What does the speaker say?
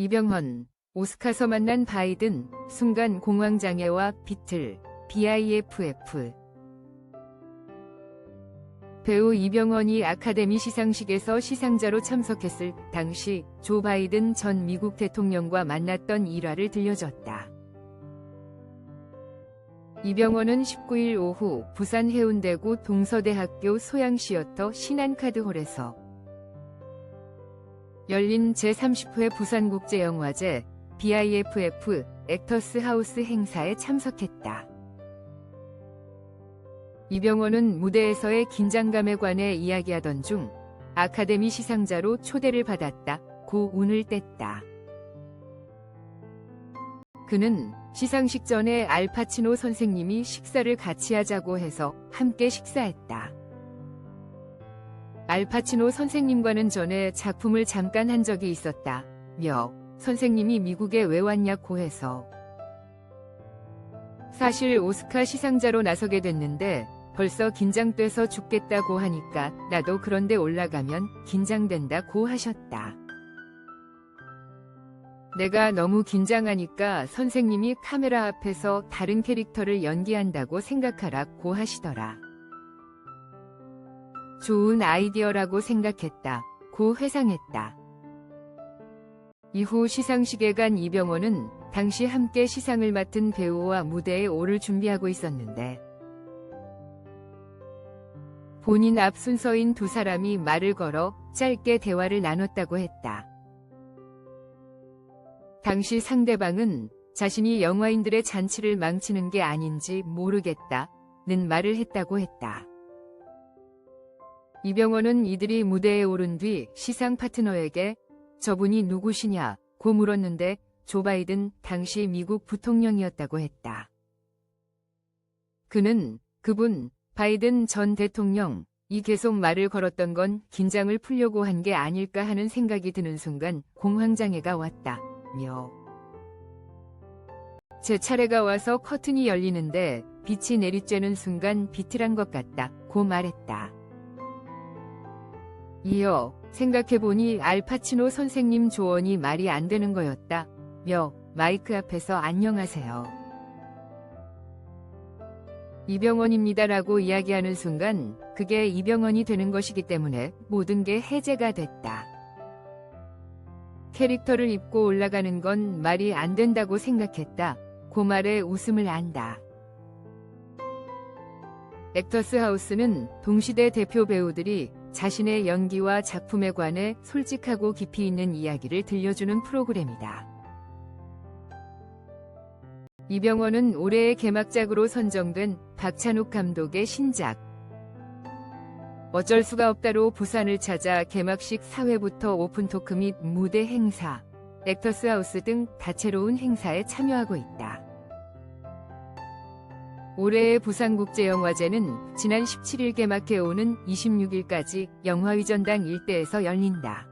이병헌, 오스카서 만난 바이든, 순간 공황장애와 비틀, BIFF. 배우 이병헌이 아카데미 시상식에서 시상자로 참석했을 당시 조 바이든 전 미국 대통령과 만났던 일화를 들려줬다. 이병헌은 19일 오후 부산 해운대구 동서대학교 소양시어터 신한카드홀에서 열린 제30회 부산국제영화제 BIFF 액터스 하우스 행사에 참석했다. 이병헌은 무대에서의 긴장감에 관해 이야기하던 중 아카데미 시상자로 초대를 받았다. 고 운을 뗐다. 그는 시상식 전에 알파치노 선생님이 식사를 같이 하자고 해서 함께 식사했다. 알파치노 선생님과는 전에 작품을 잠깐 한 적이 있었다. 며 선생님이 미국에 왜 왔냐고 해서 사실 오스카 시상자로 나서게 됐는데 벌써 긴장돼서 죽겠다고 하니까 나도 그런데 올라가면 긴장된다고 하셨다. 내가 너무 긴장하니까 선생님이 카메라 앞에서 다른 캐릭터를 연기한다고 생각하라고 하시더라. 좋은 아이디어라고 생각했다. 고 회상했다. 이후 시상식에 간 이병헌은 당시 함께 시상을 맡은 배우와 무대에 오를 준비하고 있었는데 본인 앞 순서인 두 사람이 말을 걸어 짧게 대화를 나눴다고 했다. 당시 상대방은 자신이 영화인들의 잔치를 망치는 게 아닌지 모르겠다는 말을 했다고 했다. 이병헌은 이들이 무대에 오른 뒤 시상 파트너에게 저분이 누구시냐 고 물었는데 조 바이든 당시 미국 부통령이었다고 했다. 그는 그분 바이든 전 대통령 이 계속 말을 걸었던 건 긴장을 풀려고 한 게 아닐까 하는 생각이 드는 순간 공황장애가 왔다. 며. 제 차례가 와서 커튼이 열리는데 빛이 내리쬐는 순간 비틀한 것 같다. 고 말했다. 이어 생각해보니 알파치노 선생님 조언이 말이 안 되는 거였다. 며 마이크 앞에서 안녕하세요. 이병헌입니다라고 이야기하는 순간 그게 이병헌이 되는 것이기 때문에 모든 게 해제가 됐다. 캐릭터를 입고 올라가는 건 말이 안 된다고 생각했다. 그 말에 웃음을 안다. 액터스 하우스는 동시대 대표 배우들이 자신의 연기와 작품에 관해 솔직하고 깊이 있는 이야기를 들려주는 프로그램이다. 이병헌은 올해의 개막작으로 선정된 박찬욱 감독의 신작 어쩔 수가 없다로 부산을 찾아 개막식 사회부터 오픈토크 및 무대 행사, 액터스 하우스 등 다채로운 행사에 참여하고 있다. 올해의 부산국제영화제는 지난 17일 개막해 오는 26일까지 영화의전당 일대에서 열린다.